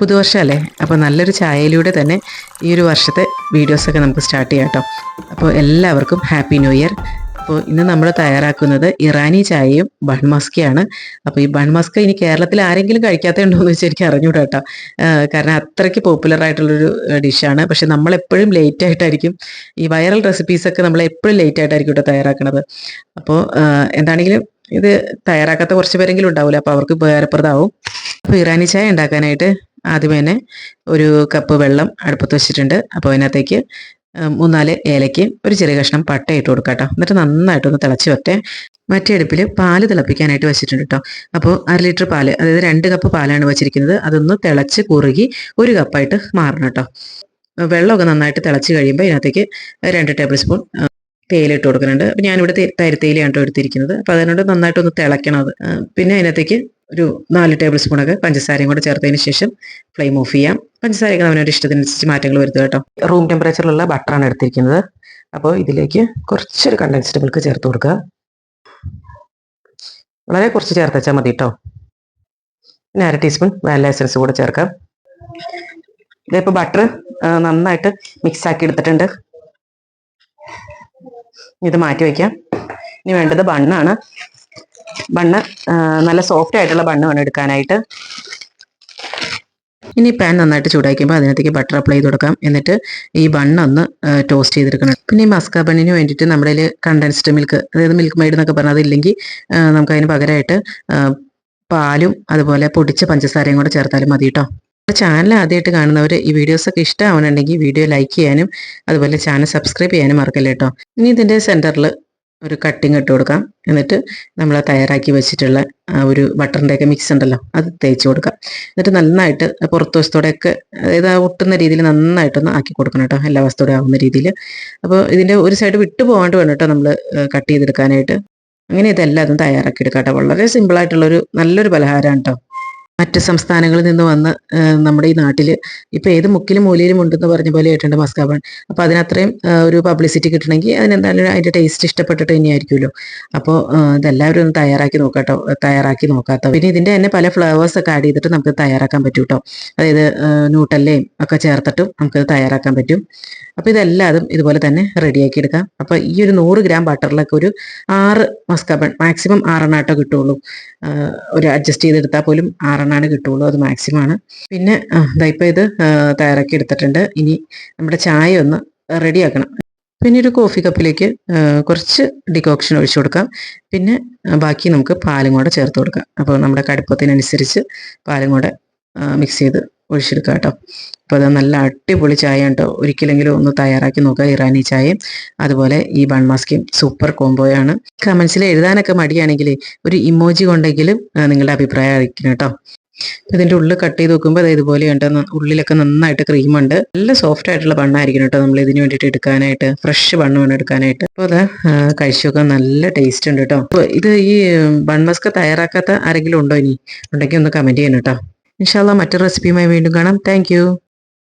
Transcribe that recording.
പുതുവർഷമല്ലേ? അപ്പോൾ നല്ലൊരു ചായയിലൂടെ തന്നെ ഈ ഒരു വർഷത്തെ വീഡിയോസൊക്കെ നമുക്ക് സ്റ്റാർട്ട് ചെയ്യാം കേട്ടോ. അപ്പോൾ എല്ലാവർക്കും ഹാപ്പി ന്യൂ ഇയർ. അപ്പോൾ ഇന്ന് നമ്മൾ തയ്യാറാക്കുന്നത് ഇറാനി ചായയും ബൺമസ്കയാണ്. അപ്പോൾ ഈ ബൺമസ്ക ഇനി കേരളത്തിൽ ആരെങ്കിലും കഴിക്കാത്തതുണ്ടോ എന്ന് വെച്ചാൽ എനിക്ക് അറിഞ്ഞൂടാ കേട്ടോ. കാരണം അത്രയ്ക്ക് പോപ്പുലർ ആയിട്ടുള്ളൊരു ഡിഷാണ് പക്ഷെ നമ്മൾ എപ്പോഴും ലേറ്റ് ആയിട്ടായിരിക്കും ഈ വൈറൽ റെസിപ്പീസൊക്കെ നമ്മൾ എപ്പോഴും ലേറ്റ് ആയിട്ടായിരിക്കും കേട്ടോ തയ്യാറാക്കുന്നത് അപ്പോൾ എന്താണെങ്കിലും ഇത് തയ്യാറാക്കാത്ത കുറച്ച് പേരെങ്കിലും ഉണ്ടാവില്ല അപ്പോൾ അവർക്ക് ഉപകാരപ്രദമാവും. അപ്പോൾ ഇറാനി ചായ ഉണ്ടാക്കാനായിട്ട് ആദ്യമേ തന്നെ ഒരു കപ്പ് വെള്ളം അടുപ്പത്ത് വെച്ചിട്ടുണ്ട്. അപ്പോൾ അതിനകത്തേക്ക് മൂന്നാൽ ഏലയ്ക്ക് ഒരു ചെറിയ കഷ്ണം പട്ട ഇട്ട് കൊടുക്കാം കേട്ടോ എന്നിട്ട് നന്നായിട്ടൊന്ന് തിളച്ച് വെക്കേ മറ്റേ അടുപ്പിൽ പാൽ തിളപ്പിക്കാനായിട്ട് വെച്ചിട്ടുണ്ട് കേട്ടോ. അപ്പോൾ അര ലിറ്റർ പാൽ അതായത് രണ്ട് കപ്പ് പാലാണ് വെച്ചിരിക്കുന്നത്. അതൊന്ന് തിളച്ച് കുറുകി ഒരു കപ്പായിട്ട് മാറണം കേട്ടോ. വെള്ളമൊക്കെ നന്നായിട്ട് തിളച്ച് കഴിയുമ്പോൾ ഇതിനകത്തേക്ക് രണ്ട് ടേബിൾ സ്പൂൺ തേയില ഇട്ട് കൊടുക്കുന്നുണ്ട്. അപ്പം ഞാനിവിടെ തരി തരിത്തേയിലയാണ് കേട്ടോ എടുത്തിരിക്കുന്നത്. അപ്പോൾ അതിനോട് നന്നായിട്ടൊന്ന് തിളയ്ക്കണം അത്. പിന്നെ അതിനകത്തേക്ക് ഒരു നാല് ടേബിൾ സ്പൂണൊക്കെ പഞ്ചസാരയും കൂടെ ചേർത്തതിന് ശേഷം ഫ്ലെയിം ഓഫ് ചെയ്യാം. പഞ്ചസാരയൊക്കെ അവനൊരു ഇഷ്ടത്തിനനുസരിച്ച് മാറ്റങ്ങൾ വരുത്തുക കേട്ടോ. റൂം ടെമ്പറേച്ചറിലുള്ള ബട്ടറാണ് എടുത്തിരിക്കുന്നത്. അപ്പോൾ ഇതിലേക്ക് കുറച്ചൊരു കണ്ടൻസ്ഡ് മിൽക്ക് ചേർത്ത് കൊടുക്കുക. വളരെ കുറച്ച് ചേർത്ത് വെച്ചാൽ മതി കേട്ടോ. പിന്നെ അര ടീസ്പൂൺ വാനില എസൻസ് കൂടെ ചേർക്കാം ഇതിപ്പോൾ ബട്ടർ നന്നായിട്ട് മിക്സ് ആക്കി എടുത്തിട്ടുണ്ട്. ഇത് മാറ്റി വയ്ക്കാം ഇനി വേണ്ടത് ബണ്ണാണ് ബണ്ണ് നല്ല സോഫ്റ്റ് ആയിട്ടുള്ള ബണ്ണ് വേണം എടുക്കാനായിട്ട്. ഇനി പാൻ നന്നായിട്ട് ചൂടാക്കുമ്പോൾ അതിനകത്തേക്ക് ബട്ടർ അപ്ലൈ ചെയ്ത് കൊടുക്കാം. എന്നിട്ട് ഈ ബണ്ണൊന്ന് ടോസ്റ്റ് ചെയ്തെടുക്കണം. പിന്നെ ഈ മസ്ക ബണ്ണിന് വേണ്ടിയിട്ട് നമ്മുടെ കണ്ടൻസ്ഡ് മിൽക്ക് അതായത് മിൽക്ക് മെയ്ഡ് എന്നൊക്കെ പറഞ്ഞാൽ അതില്ലെങ്കിൽ നമുക്ക് അതിന് പകരമായിട്ട് പാലും അതുപോലെ പൊടിച്ച പഞ്ചസാരയും കൂടെ ചേർത്താലും മതി കേട്ടോ ചാനൽ ആദ്യമായിട്ട് കാണുന്നവർ ഈ വീഡിയോസൊക്കെ ഇഷ്ടമാവണമെങ്കിൽ വീഡിയോ ലൈക്ക് ചെയ്യാനും അതുപോലെ ചാനൽ സബ്സ്ക്രൈബ് ചെയ്യാനും മറക്കല്ലേ കേട്ടോ ഇനി ഇതിന്റെ സെന്ററിൽ ഒരു കട്ടിങ് ഇട്ട് കൊടുക്കാം. എന്നിട്ട് നമ്മൾ തയ്യാറാക്കി വെച്ചിട്ടുള്ള ആ ഒരു ബട്ടറിന്റെയൊക്കെ മിക്സ് ഉണ്ടല്ലോ അത് തേച്ച് കൊടുക്കാം. എന്നിട്ട് നന്നായിട്ട് പുറത്ത് വശത്തോടെയൊക്കെ അതായത് ആ ഒട്ടുന്ന രീതിയിൽ നന്നായിട്ടൊന്ന് ആക്കി കൊടുക്കണം കേട്ടോ. എല്ലാ വശത്തോടെ ആവുന്ന രീതിയിൽ. അപ്പോൾ ഇതിന്റെ ഒരു സൈഡ് വിട്ടു പോകാണ്ട് വേണം കേട്ടോ നമ്മൾ കട്ട് ചെയ്തെടുക്കാനായിട്ട്. അങ്ങനെ ഇതെല്ലാം അതും തയ്യാറാക്കി എടുക്കാം കേട്ടോ. വളരെ സിമ്പിളായിട്ടുള്ളൊരു നല്ലൊരു പലഹാരമാണ് കേട്ടോ. മറ്റ് സംസ്ഥാനങ്ങളിൽ നിന്ന് വന്ന് നമ്മുടെ ഈ നാട്ടിൽ ഇപ്പൊ ഏത് മുക്കിലും മൂലയിലും ഉണ്ടെന്ന് പറഞ്ഞ പോലെ ആയിട്ടുണ്ട് മസ്കാബൺ അപ്പൊ അതിനത്രയും ഒരു പബ്ലിസിറ്റി കിട്ടണമെങ്കിൽ അതിനെന്തായാലും അതിന്റെ ടേസ്റ്റ് ഇഷ്ടപ്പെട്ടിട്ട് തന്നെയായിരിക്കുമല്ലോ. അപ്പോൾ ഇതെല്ലാവരും ഒന്ന് തയ്യാറാക്കി നോക്കാട്ടോ തയ്യാറാക്കി നോക്കാത്ത പിന്നെ ഇതിന്റെ തന്നെ പല ഫ്ലേവേഴ്സ് ഒക്കെ ആഡ് ചെയ്തിട്ട് നമുക്ക് തയ്യാറാക്കാൻ പറ്റും കേട്ടോ അതായത് ന്യൂട്ടല്ലയും ഒക്കെ ചേർത്തിട്ടും നമുക്ക് തയ്യാറാക്കാൻ പറ്റും. അപ്പൊ ഇതെല്ലാതും ഇതുപോലെ തന്നെ റെഡിയാക്കി എടുക്കാം. അപ്പൊ ഈ ഒരു നൂറ് ഗ്രാം ബട്ടറിലൊക്കെ ഒരു ആറ് മസ്കാബൺ മാക്സിമം ആറെണ്ണാട്ടോ കിട്ടുള്ളൂ. ഒരു അഡ്ജസ്റ്റ് ചെയ്തെടുത്താൽ പോലും ആറെണ്ണാണ് കിട്ടുള്ളൂ അത് മാക്സിമം ആണ്. പിന്നെ ഇതായിപ്പോൾ ഇത് തയ്യാറാക്കി എടുത്തിട്ടുണ്ട്. ഇനി നമ്മുടെ ചായ ഒന്ന് റെഡിയാക്കണം പിന്നെ ഒരു കോഫി കപ്പിലേക്ക് കുറച്ച് ഡിക്കോക്ഷൻ ഒഴിച്ചു കൊടുക്കാം. പിന്നെ ബാക്കി നമുക്ക് പാലും കൂടെ ചേർത്ത് കൊടുക്കാം. അപ്പോൾ നമ്മുടെ കടുപ്പത്തിനനുസരിച്ച് പാലും കൂടെ മിക്സ് ചെയ്ത് ഒഴിച്ചെടുക്കാം കേട്ടോ അപ്പോൾ അത് നല്ല അടിപൊളി ചായ കേട്ടോ. ഒരിക്കലെങ്കിലും ഒന്ന് തയ്യാറാക്കി നോക്കുക. ഇറാനി ചായയും അതുപോലെ ഈ ബൺമാസ്കയും സൂപ്പർ കോംബോയാണ്. കമൻസിൽ എഴുതാനൊക്കെ മടിയാണെങ്കിൽ ഒരു ഇമോജി കൊണ്ടെങ്കിലും നിങ്ങളുടെ അഭിപ്രായം അറിയിക്കണം കേട്ടോ. ഇതിന്റെ ഉള്ളിൽ കട്ട് ചെയ്ത് നോക്കുമ്പോൾ അത് ഇതുപോലെ ഉണ്ട്. ഉള്ളിലൊക്കെ നന്നായിട്ട് ക്രീമുണ്ട്. നല്ല സോഫ്റ്റ് ആയിട്ടുള്ള ബണ്ണായിരിക്കും കേട്ടോ. നമ്മൾ ഇതിന് വേണ്ടിയിട്ട് എടുക്കാനായിട്ട് ഫ്രഷ് ബണ്ണ് വേണം എടുക്കാനായിട്ട്. അപ്പോൾ അത് കഴിച്ചൊക്കെ നല്ല ടേസ്റ്റ് ഉണ്ട് കേട്ടോ. അപ്പോൾ ഇത് ഈ ബൺമസ്ക തയ്യാറാക്കാത്ത ആരെങ്കിലും ഉണ്ടോ ഇനി? ഉണ്ടെങ്കിൽ ഒന്ന് കമന്റ് ചെയ്യണം കേട്ടോ. ഇൻഷാല്ല മറ്റൊരു റെസിപ്പിയുമായി വീണ്ടും കാണാം. താങ്ക്